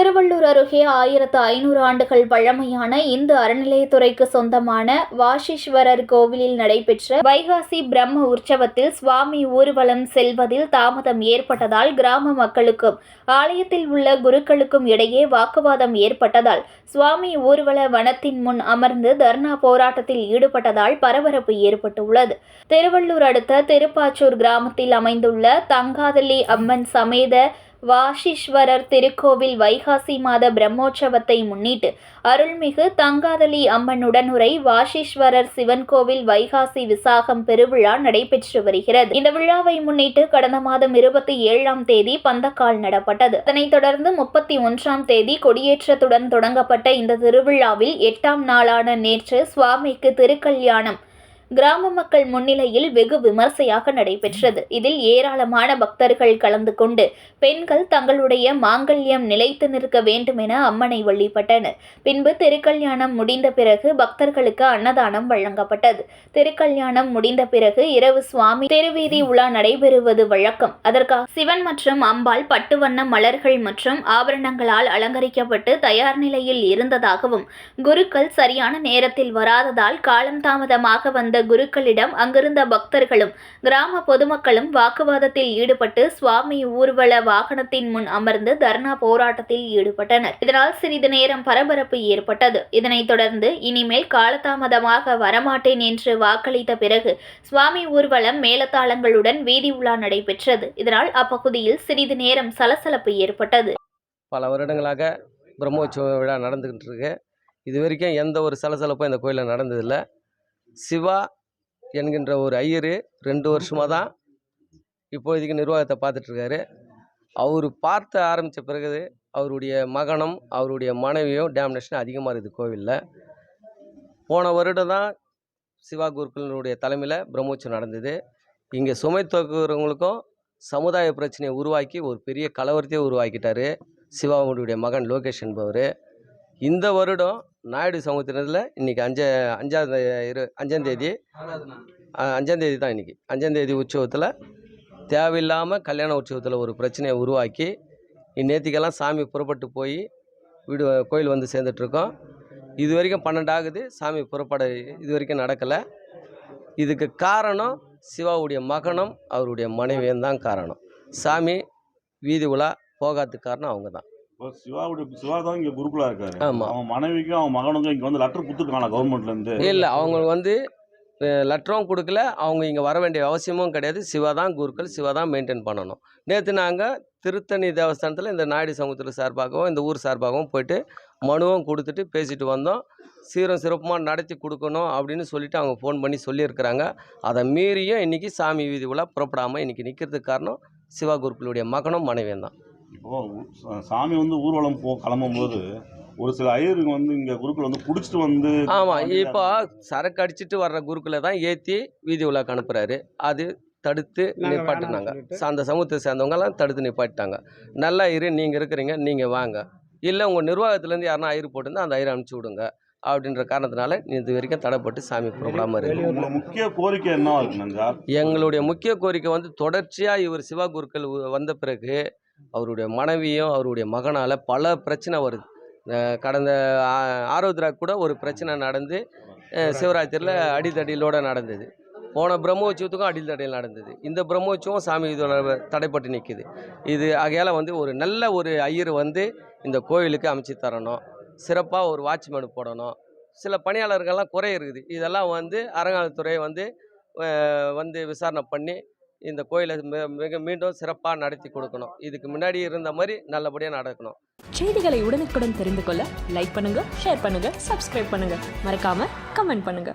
திருவள்ளூர் அருகே ஆயிரத்து ஐநூறு ஆண்டுகள் பழமையான இந்து அறநிலையத்துறைக்கு சொந்தமான வாஷீஸ்வரர் கோவிலில் நடைபெற்ற வைகாசி பிரம்ம உற்சவத்தில் சுவாமி ஊர்வலம் செல்வதில் தாமதம் ஏற்பட்டதால் கிராம மக்களுக்கும் ஆலயத்தில் உள்ள குருக்களுக்கும் இடையே வாக்குவாதம் ஏற்பட்டதால் சுவாமி ஊர்வல வனத்தின் முன் அமர்ந்து தர்ணா போராட்டத்தில் ஈடுபட்டதால் பரபரப்பு ஏற்பட்டுள்ளது. திருவள்ளூர் அடுத்த திருப்பாச்சூர் கிராமத்தில் அமைந்துள்ள தங்காதலி அம்மன் சமேத வாஷீஸ்வரர் திருக்கோவில் வைகாசி மாத பிரம்மோற்சவத்தை முன்னிட்டு அருள்மிகு தங்காதலி அம்மன் உடனுரை வாஷீஸ்வரர் சிவன் கோவில் வைகாசி விசாகம் பெருவிழா நடைபெற்று வருகிறது. இந்த விழாவை முன்னிட்டு கடந்த மாதம் இருபத்தி ஏழாம் தேதி பந்தக்கால் நடப்பட்டது. அதனைத் தொடர்ந்து முப்பத்தி ஒன்றாம் தேதி கொடியேற்றத்துடன் தொடங்கப்பட்ட இந்த திருவிழாவில் எட்டாம் நாளான நேற்று சுவாமிக்கு திருக்கல்யாணம் கிராம மக்கள் முன்னிலையில் வெகு விமர்சையாக நடைபெற்றது. இதில் ஏராளமான பக்தர்கள் கலந்து கொண்டு பெண்கள் தங்களுடைய மாங்கல்யம் நிலைத்து நிற்க வேண்டும் என அம்மனை வழிபட்டனர். பின்பு திருக்கல்யாணம் முடிந்த பிறகு பக்தர்களுக்கு அன்னதானம் வழங்கப்பட்டது. திருக்கல்யாணம் முடிந்த பிறகு இரவு சுவாமி திருவீதி உலா நடைபெறுவது வழக்கம். அதற்காக சிவன் மற்றும் அம்பாள் பட்டு வண்ண மலர்கள் மற்றும் ஆபரணங்களால் அலங்கரிக்கப்பட்டு தயார் நிலையில் இருந்ததாகவும் குருக்கள் சரியான நேரத்தில் வராததால் காலம் தாமதமாக வந்த குருக்களிடம் அங்கிருந்த பக்தர்களும் கிராம பொதுமக்களும் வாக்குவாதத்தில் ஈடுபட்டு சுவாமி ஊர்வல வாகனத்தின் முன் அமர்ந்து தர்ணா போராட்டத்தில் ஈடுபட்டனர். இதனால் சிறிது நேரம் பரபரப்பு ஏற்பட்டது. இதனைத் தொடர்ந்து இனிமேல் காலதாமதமாக வரமாட்டேன் என்று வாக்களித்த பிறகு சுவாமி ஊர்வலம் மேலத்தாளங்களுடன் வீதி உலா நடைபெற்றது. இதனால் அப்பகுதியில் சிறிது நேரம் சலசலப்பு ஏற்பட்டது. பல வருடங்களாக பிரம்மோற்சவ விழா நடந்துக்கிட்டு இருக்கு. இது வரைக்கும் எந்த ஒரு சலசலப்பும் இந்த கோயிலில் நடந்ததில்லை. சிவா என்கின்ற ஒரு ஐயர் ரெண்டு வருஷமாக தான் இப்போதைக்கு நிர்வாகத்தை பார்த்துட்ருக்காரு. அவர் பார்த்து ஆரம்பித்த பிறகு அவருடைய மகனும் அவருடைய மனைவியும் டேமினேஷன் அதிகமாக இருக்குது கோவிலில். போன வருடம் தான் சிவா குருக்களினுடைய தலைமையில் பிரம்மோற்சவம் நடந்தது. இங்கே சுமை தூக்குறவங்களுக்கும் சமுதாய பிரச்சனையை உருவாக்கி ஒரு பெரிய கலவரத்தையே உருவாக்கிட்டார் சிவாவுடைய மகன் லோகேஷ் என்பவர். இந்த வருடம் நாயுடு சமுத்திரத்தில் இன்றைக்கி அஞ்ச அஞ்சாவது இரு அஞ்சாந்தேதி அஞ்சாந்தேதி தான் இன்றைக்கி அஞ்சாந்தேதி உற்சவத்தில் தேவையில்லாமல் கல்யாண உற்சவத்தில் ஒரு பிரச்சனையை உருவாக்கி இந்நேத்திக்கெல்லாம் சாமி புறப்பட்டு போய் வீடு கோயில் வந்து சேர்ந்துட்ருக்கோம் இது வரைக்கும் பன்னெண்டு ஆகுது சாமி புறப்பட இது வரைக்கும் நடக்கலை. இதுக்கு காரணம் சிவாவுடைய மகனும் அவருடைய மனைவியும் தான் காரணம். சாமி வீதி உலா போகாததுக்கு காரணம் அவங்க தான் சிவாவுடைய சிவா தான் இங்க குருகுலா இருக்காரு. ஆமா. அவன் மனைவிக்கும் அவன் மகனுக்கும் இங்க வந்து லெட்டர் கொடுத்துருக்காங்களா கவர்மெண்ட்ல இருந்து. இல்லை அவங்க வந்து லெட்டரும் கொடுக்கல. அவங்க இங்கே வர வேண்டிய அவசியமும் கிடையாது. சிவா தான் குருக்கள் சிவா தான் மெயின்டைன் பண்ணணும். நேற்று நாங்கள் திருத்தணி தேவஸ்தானத்தில் இந்த நாயுடு சமுத்திர சார்பாகவும் இந்த ஊர் சார்பாகவும் போயிட்டு மனுவும் கொடுத்துட்டு பேசிட்டு வந்தோம். சீரும் சிறப்புமாக நடத்தி கொடுக்கணும் அப்படின்னு சொல்லிட்டு அவங்க ஃபோன் பண்ணி சொல்லியிருக்கிறாங்க. அதை மீறியும் இன்றைக்கி சாமி வீதி உலா புறப்படாமல் இன்றைக்கி நிற்கிறதுக்கு காரணம் சிவா குருக்களுடைய மகனும் மனைவியும் தான். இப்போ ச- சாமி வந்து ஊர்வலம் போ கிளம்பும் போது ஒரு சில ஐயருங்க வந்து இங்க குருக்கள் வந்து குடிச்சிட்டு வந்து ஆமாம் இப்போ சரக்கு அடிச்சிட்டு வர்ற குருக்களை தான் ஏற்றி வீதி உலாக்கு அனுப்புகிறாரு அது தடுத்து நிப்பாட்டினாங்க. அந்த சமூகத்தை சேர்ந்தவங்கலாம் தடுத்து நிப்பாட்டிட்டாங்க. நல்லா இரு நீங்கள் இருக்கிறீங்க நீங்கள் வாங்க. இல்லை உங்கள் நிர்வாகத்துலேருந்து யாருன்னா ஐயர் போட்டிருந்தா அந்த ஐயரை அனுப்பிச்சி விடுங்க. அப்படின்ற காரணத்தினால இது வரைக்கும் தடைப்பட்டு சாமி இருக்குது உங்களோட முக்கிய கோரிக்கை இருக்குங்க எங்களுடைய முக்கிய கோரிக்கை வந்து தொடர்ச்சியாக இவர் சிவா குருக்கள் வந்த பிறகு அவருடைய மனைவியும் அவருடைய மகனால் பல பிரச்சனை வருது. கடந்த ஆரோத்ரா கூட ஒரு பிரச்சனை நடந்து சிவராத்திரியில் அடித்தடியிலோடு நடந்தது. போன பிரம்மோற்சவத்துக்கும் அடித்தடியில் நடந்தது. இந்த பிரம்மோற்சவம் சாமி இதோட தடைப்பட்டு நிற்கிது இது ஆகையால் வந்து ஒரு நல்ல ஒரு ஐயர் வந்து இந்த கோயிலுக்கு அமைச்சு தரணும். சிறப்பாக ஒரு வாட்ச்மேன் போடணும். சில பணியாளர்கள்லாம் குறை இருக்குது. இதெல்லாம் வந்து அறங்காவல்துறை வந்து வந்து விசாரணை பண்ணி இந்த கோயிலை மிக மீண்டும் சிறப்பாக நடத்தி கொடுக்கணும். இதுக்கு முன்னாடி இருந்த மாதிரி நல்லபடியாக நடக்கணும். செய்திகளை உடனுக்குடன் தெரிந்து கொள்ள லைக் பண்ணுங்க ஷேர் பண்ணுங்க சப்ஸ்கிரைப் பண்ணுங்க. மறக்காம கமெண்ட் பண்ணுங்க.